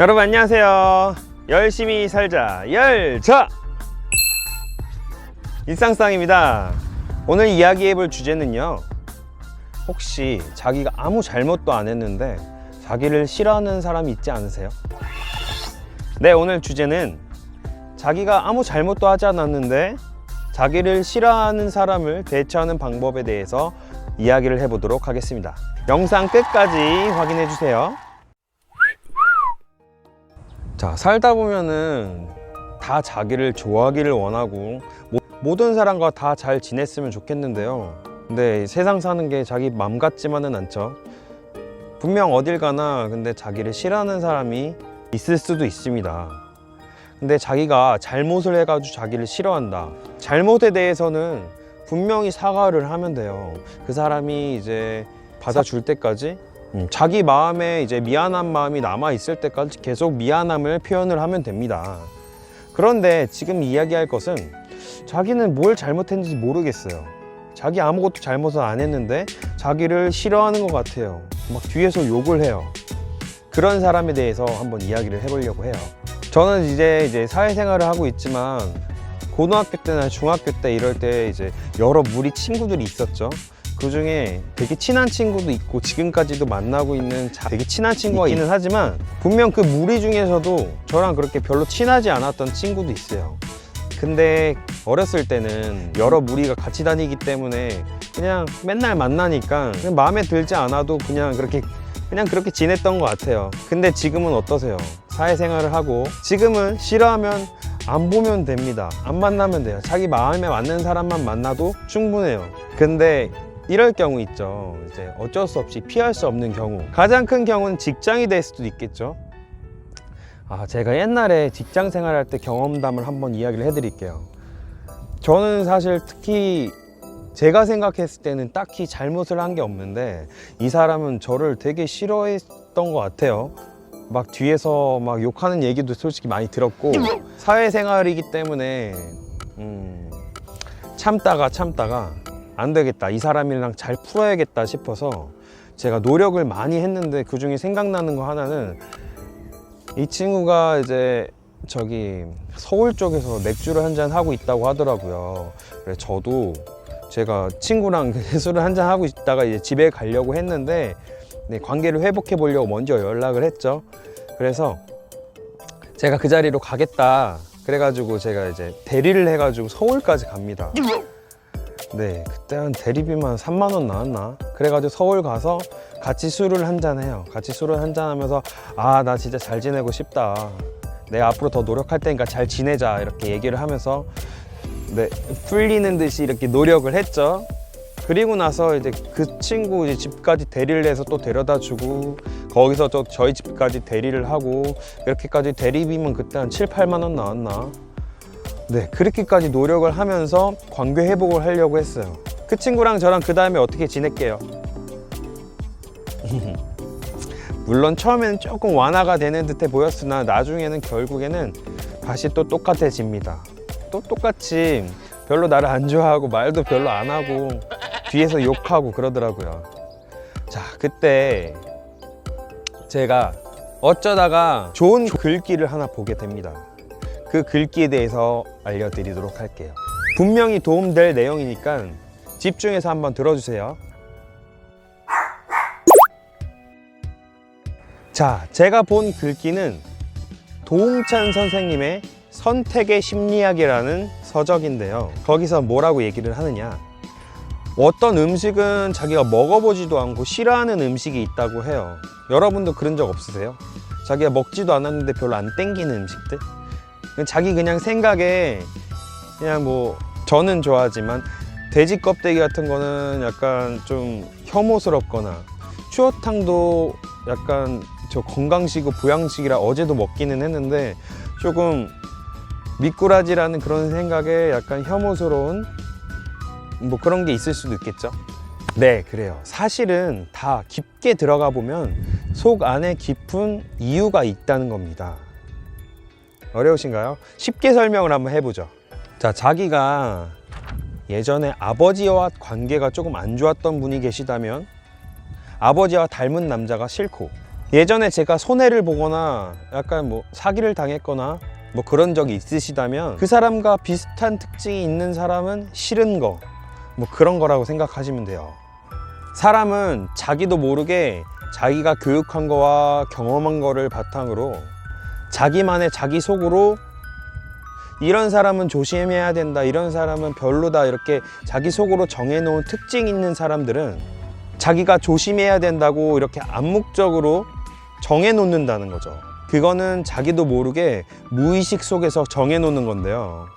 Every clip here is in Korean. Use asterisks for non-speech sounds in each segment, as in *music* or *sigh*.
여러분 안녕하세요. 열심히 살자 열차 일상상입니다. 오늘 이야기해 볼 주제는요. 혹시 자기가 아무 잘못도 안 했는데 자기를 싫어하는 사람이 있지 않으세요? 네, 오늘 주제는 자기가 아무 잘못도 하지 않았는데 자기를 싫어하는 사람을 대처하는 방법에 대해서 이야기를 해보도록 하겠습니다. 영상 끝까지 확인해 주세요. 자, 살다 보면은 다 자기를 좋아하기를 원하고 모- 모든 사람과 다 잘 지냈으면 좋겠는데요. 근데 세상 사는 게 자기 맘 같지만은 않죠. 분명 어딜 가나 근데 자기를 싫어하는 사람이 있을 수도 있습니다. 근데 자기가 잘못을 해가지고 자기를 싫어한다. 잘못에 대해서는 분명히 사과를 하면 돼요. 그 사람이 이제 받아줄 때까지 음, 자기 마음에 이제 미안한 마음이 남아 있을 때까지 계속 미안함을 표현을 하면 됩니다. 그런데 지금 이야기할 것은 자기는 뭘 잘못했는지 모르겠어요. 자기 아무것도 잘못을 안 했는데 자기를 싫어하는 것 같아요. 막 뒤에서 욕을 해요. 그런 사람에 대해서 한번 이야기를 해보려고 해요. 저는 이제 이제 사회생활을 하고 있지만 고등학교 때나 중학교 때 이럴 때 이제 여러 무리 친구들이 있었죠. 그 중에 되게 친한 친구도 있고 지금까지도 만나고 있는 자- 되게 친한 친구가 있기는 하지만 분명 그 무리 중에서도 저랑 그렇게 별로 친하지 않았던 친구도 있어요. 근데 어렸을 때는 여러 무리가 같이 다니기 때문에 그냥 맨날 만나니까 그냥 마음에 들지 않아도 그냥 그렇게 그냥 그렇게 지냈던 것 같아요. 근데 지금은 어떠세요? 사회생활을 하고 지금은 싫어하면 안 보면 됩니다. 안 만나면 돼요. 자기 마음에 맞는 사람만 만나도 충분해요. 근데 이럴 경우 있죠. 이제 어쩔 수 없이 피할 수 없는 경우. 가장 큰 경우는 직장이 될 수도 있겠죠. 아, 제가 옛날에 직장 생활할 때 경험담을 한번 이야기를 해드릴게요. 저는 사실 특히 제가 생각했을 때는 딱히 잘못을 한 게 없는데 이 사람은 저를 되게 싫어했던 것 같아요. 막 뒤에서 막 욕하는 얘기도 솔직히 많이 들었고 사회생활이기 때문에 음, 참다가 참다가 안 되겠다 이 사람이랑 잘 풀어야겠다 싶어서 제가 노력을 많이 했는데 그 중에 생각나는 거 하나는 이 친구가 이제 저기 서울 쪽에서 맥주를 한 잔 하고 있다고 하더라고요. 그래서 저도 제가 친구랑 술을 한 잔 하고 있다가 이제 집에 가려고 했는데 네, 관계를 회복해 보려고 먼저 연락을 했죠. 그래서 제가 그 자리로 가겠다. 그래가지고 제가 이제 대리를 해가지고 서울까지 갑니다. 네, 그때 한 대리비만 3만 원 나왔나? 그래가지고 서울 가서 같이 술을 한잔 해요. 같이 술을 한잔 하면서 아, 나 진짜 잘 지내고 싶다. 내가 앞으로 더 노력할 테니까 잘 지내자. 이렇게 얘기를 하면서 네, 풀리는 듯이 이렇게 노력을 했죠. 그리고 나서 이제 그 친구 이제 집까지 대리를 해서 또 데려다 주고 거기서 또 저희 집까지 대리를 하고 이렇게까지 대리비면 그때 한 7, 8만 원 나왔나? 네, 그렇게까지 노력을 하면서 관계 회복을 하려고 했어요. 그 친구랑 저랑 그 다음에 어떻게 지낼게요? *laughs* 물론 처음에는 조금 완화가 되는 듯해 보였으나 나중에는 결국에는 다시 또 똑같아집니다. 또 똑같이 별로 나를 안 좋아하고 말도 별로 안 하고 뒤에서 욕하고 그러더라고요. 자, 그때 제가 어쩌다가 좋은 글귀를 하나 보게 됩니다. 그 글귀에 대해서 알려드리도록 할게요. 분명히 도움될 내용이니까 집중해서 한번 들어주세요. 자, 제가 본 글귀는 도웅찬 선생님의 선택의 심리학이라는 서적인데요. 거기서 뭐라고 얘기를 하느냐. 어떤 음식은 자기가 먹어보지도 않고 싫어하는 음식이 있다고 해요. 여러분도 그런 적 없으세요? 자기가 먹지도 않았는데 별로 안 땡기는 음식들? 자기 그냥 생각에 그냥 뭐 저는 좋아하지만 돼지 껍데기 같은 거는 약간 좀 혐오스럽거나 추어탕도 약간 저 건강식이고 보양식이라 어제도 먹기는 했는데 조금 미꾸라지라는 그런 생각에 약간 혐오스러운 뭐 그런 게 있을 수도 있겠죠. 네, 그래요. 사실은 다 깊게 들어가 보면 속 안에 깊은 이유가 있다는 겁니다. 어려우신가요? 쉽게 설명을 한번 해보죠. 자, 자기가 예전에 아버지와 관계가 조금 안 좋았던 분이 계시다면 아버지와 닮은 남자가 싫고 예전에 제가 손해를 보거나 약간 뭐 사기를 당했거나 뭐 그런 적이 있으시다면 그 사람과 비슷한 특징이 있는 사람은 싫은 거, 뭐 그런 거라고 생각하시면 돼요. 사람은 자기도 모르게 자기가 교육한 거와 경험한 거를 바탕으로 자기만의 자기 속으로 이런 사람은 조심해야 된다, 이런 사람은 별로다, 이렇게 자기 속으로 정해놓은 특징 있는 사람들은 자기가 조심해야 된다고 이렇게 암묵적으로 정해놓는다는 거죠. 그거는 자기도 모르게 무의식 속에서 정해놓는 건데요.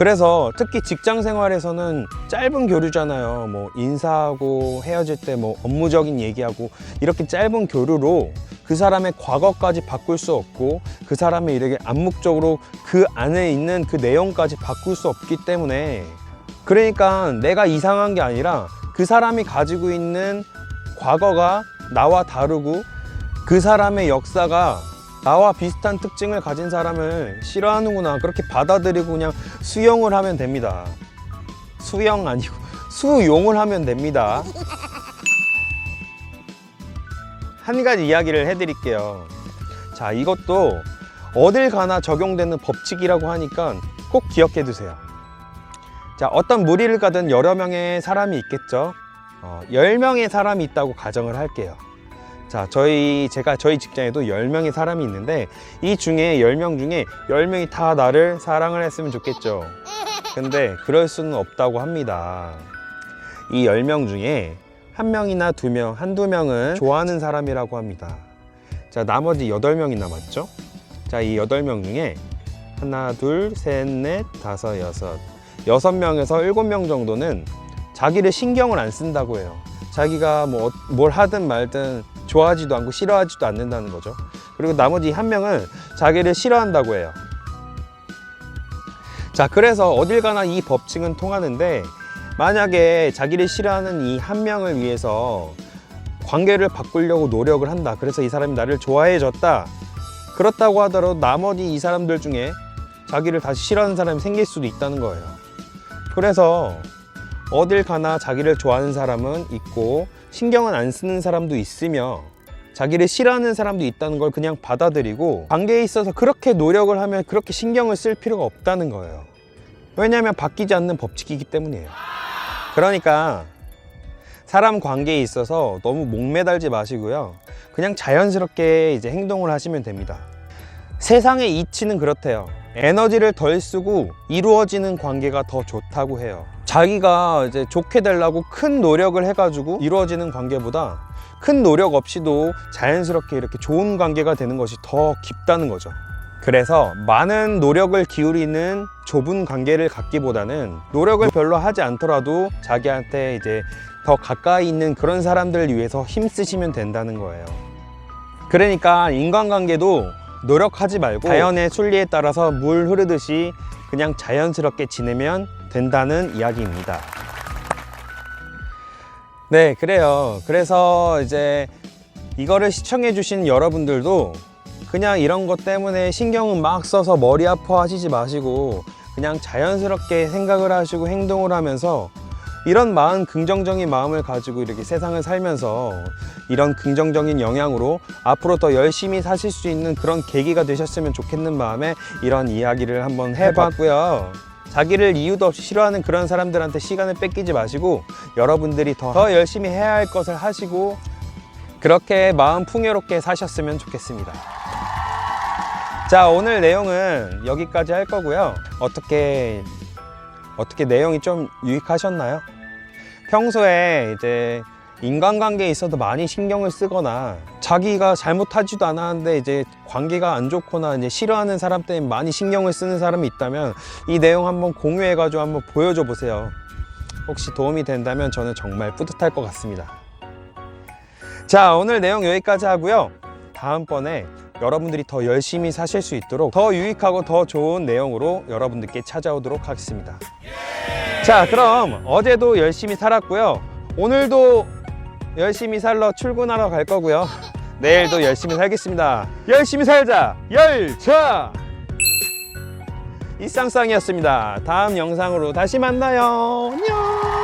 그래서 특히 직장 생활에서는 짧은 교류잖아요. 뭐 인사하고 헤어질 때 뭐 업무적인 얘기하고 이렇게 짧은 교류로 그 사람의 과거까지 바꿀 수 없고 그 사람의 이렇게 암묵적으로 그 안에 있는 그 내용까지 바꿀 수 없기 때문에 그러니까 내가 이상한 게 아니라 그 사람이 가지고 있는 과거가 나와 다르고 그 사람의 역사가 나와 비슷한 특징을 가진 사람을 싫어하는구나. 그렇게 받아들이고 그냥 수용을 하면 됩니다. 수용 아니고 *laughs* 수용을 하면 됩니다. 한 가지 이야기를 해드릴게요. 자 이것도 어딜 가나 적용되는 법칙이라고 하니까 꼭 기억해 두세요. 자 어떤 무리를 가든 여러 명의 사람이 있겠죠? 어, 10명의 사람이 있다고 가정을 할게요 자, 저희, 제가 저희 직장에도 10명의 사람이 있는데, 이 중에 10명 중에 10명이 다 나를 사랑을 했으면 좋겠죠. 근데 그럴 수는 없다고 합니다. 이 10명 중에 한 명이나 두 명, 한두 명은 좋아하는 사람이라고 합니다. 자, 나머지 8명이 남았죠? 자, 이 8명 중에 하나, 둘, 셋, 넷, 다섯, 여섯. 여섯 명에서 일곱 명 정도는 자기를 신경을 안 쓴다고 해요. 자기가 뭐 뭘 하든 말든 좋아하지도 않고 싫어하지도 않는다는 거죠. 그리고 나머지 한 명은 자기를 싫어한다고 해요. 자, 그래서 어딜 가나 이 법칙은 통하는데 만약에 자기를 싫어하는 이 한 명을 위해서 관계를 바꾸려고 노력을 한다. 그래서 이 사람이 나를 좋아해 줬다. 그렇다고 하더라도 나머지 이 사람들 중에 자기를 다시 싫어하는 사람이 생길 수도 있다는 거예요. 그래서 어딜 가나 자기를 좋아하는 사람은 있고 신경은 안 쓰는 사람도 있으며 자기를 싫어하는 사람도 있다는 걸 그냥 받아들이고 관계에 있어서 그렇게 노력을 하면 그렇게 신경을 쓸 필요가 없다는 거예요. 왜냐하면 바뀌지 않는 법칙이기 때문이에요. 그러니까 사람 관계에 있어서 너무 목매달지 마시고요. 그냥 자연스럽게 이제 행동을 하시면 됩니다. 세상의 이치는 그렇대요. 에너지를 덜 쓰고 이루어지는 관계가 더 좋다고 해요. 자기가 이제 좋게 되려고 큰 노력을 해가지고 이루어지는 관계보다 큰 노력 없이도 자연스럽게 이렇게 좋은 관계가 되는 것이 더 깊다는 거죠. 그래서 많은 노력을 기울이는 좁은 관계를 갖기보다는 노력을 별로 하지 않더라도 자기한테 이제 더 가까이 있는 그런 사람들을 위해서 힘쓰시면 된다는 거예요. 그러니까 인간관계도 노력하지 말고 자연의 순리에 따라서 물 흐르듯이 그냥 자연스럽게 지내면 된다는 이야기입니다. 네, 그래요. 그래서 이제 이거를 시청해 주신 여러분들도 그냥 이런 것 때문에 신경은 막 써서 머리 아파 하시지 마시고 그냥 자연스럽게 생각을 하시고 행동을 하면서 이런 마음, 긍정적인 마음을 가지고 이렇게 세상을 살면서 이런 긍정적인 영향으로 앞으로 더 열심히 사실 수 있는 그런 계기가 되셨으면 좋겠는 마음에 이런 이야기를 한번 해봤고요. 자기를 이유도 없이 싫어하는 그런 사람들한테 시간을 뺏기지 마시고 여러분들이 더, 더 열심히 해야 할 것을 하시고 그렇게 마음 풍요롭게 사셨으면 좋겠습니다. 자, 오늘 내용은 여기까지 할 거고요. 어떻게 어떻게 내용이 좀 유익하셨나요? 평소에 이제 인간관계에 있어도 많이 신경을 쓰거나 자기가 잘못하지도 않았는데 이제 관계가 안 좋거나 이제 싫어하는 사람 때문에 많이 신경을 쓰는 사람이 있다면 이 내용 한번 공유해 가지고 한번 보여줘 보세요. 혹시 도움이 된다면 저는 정말 뿌듯할 것 같습니다. 자, 오늘 내용 여기까지 하고요. 다음번에 여러분들이 더 열심히 사실 수 있도록 더 유익하고 더 좋은 내용으로 여러분들께 찾아오도록 하겠습니다. 자, 그럼 어제도 열심히 살았고요. 오늘도 열심히 살러 출근하러 갈 거고요. 내일도 열심히 살겠습니다. 열심히 살자! 열차! 이쌍쌍이었습니다. 다음 영상으로 다시 만나요. 안녕!